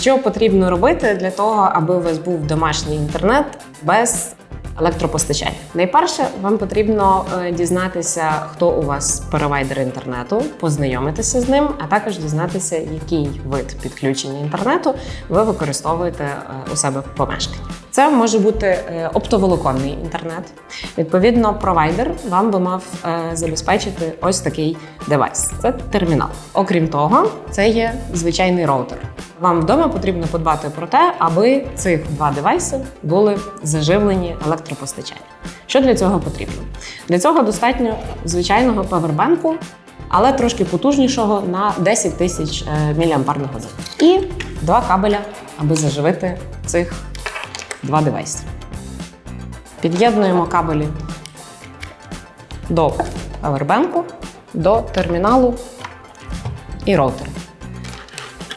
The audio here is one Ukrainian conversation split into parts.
Що потрібно робити для того, аби у вас був домашній інтернет без електропостачання? Найперше, вам потрібно е, дізнатися, хто у вас провайдер інтернету, познайомитися з ним, а також дізнатися, який вид підключення інтернету ви використовуєте е, у себе в помешканні. Це може бути е, оптоволоконний інтернет. Відповідно, провайдер вам би мав е, забезпечити ось такий девайс. Це термінал. Окрім того, це є звичайний роутер. Вам вдома потрібно подбати про те, аби цих два девайси були заживлені електропостачанням. Що для цього потрібно? Для цього достатньо звичайного павербанку, але трошки потужнішого на 10 тисяч е, мАч. І два кабеля, аби заживити цих два девайси. Під'єднуємо кабелі до павербенку, до терміналу і роутеру.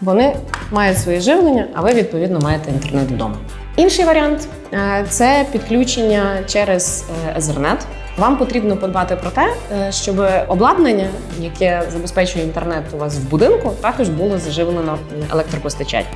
Вони мають своє живлення, а ви відповідно маєте інтернет вдома. Інший варіант е, це підключення через е, Ethernet. Вам потрібно подбати про те, е, щоб обладнання, яке забезпечує інтернет у вас в будинку, також було заживлено електропостачанням.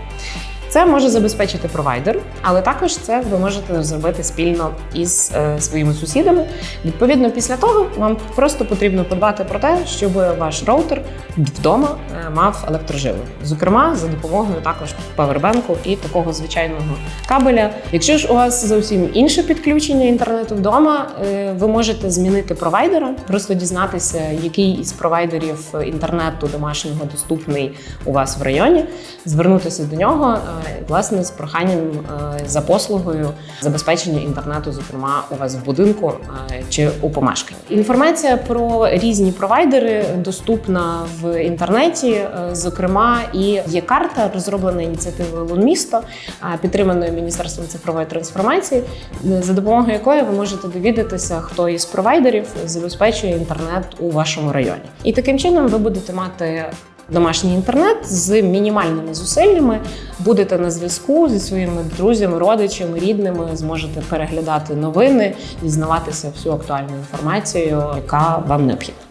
Це може забезпечити провайдер, але також це ви можете зробити спільно із е, своїми сусідами. Відповідно, після того вам просто потрібно подбати про те, щоб ваш роутер вдома е, мав електроживлення. Зокрема, за допомогою також павербенку і такого звичайного кабеля. Якщо ж у вас зовсім інше підключення інтернету вдома, е, ви можете змінити провайдера, просто дізнатися, який із провайдерів інтернету домашнього доступний у вас в районі, звернутися до нього. Е, власне з проханням е, за послугою забезпечення інтернету, зокрема у вас в будинку е, чи у помешканні. Інформація про різні провайдери доступна в інтернеті. Зокрема, і є карта, розроблена ініціативою Лунмісто, підтриманою Міністерством цифрової трансформації, за допомогою якої ви можете довідатися, хто із провайдерів забезпечує інтернет у вашому районі. І таким чином ви будете мати домашній інтернет з мінімальними зусиллями. Будете на зв'язку зі своїми друзями, родичами, рідними, зможете переглядати новини, дізнаватися всю актуальну інформацію, яка вам необхідна.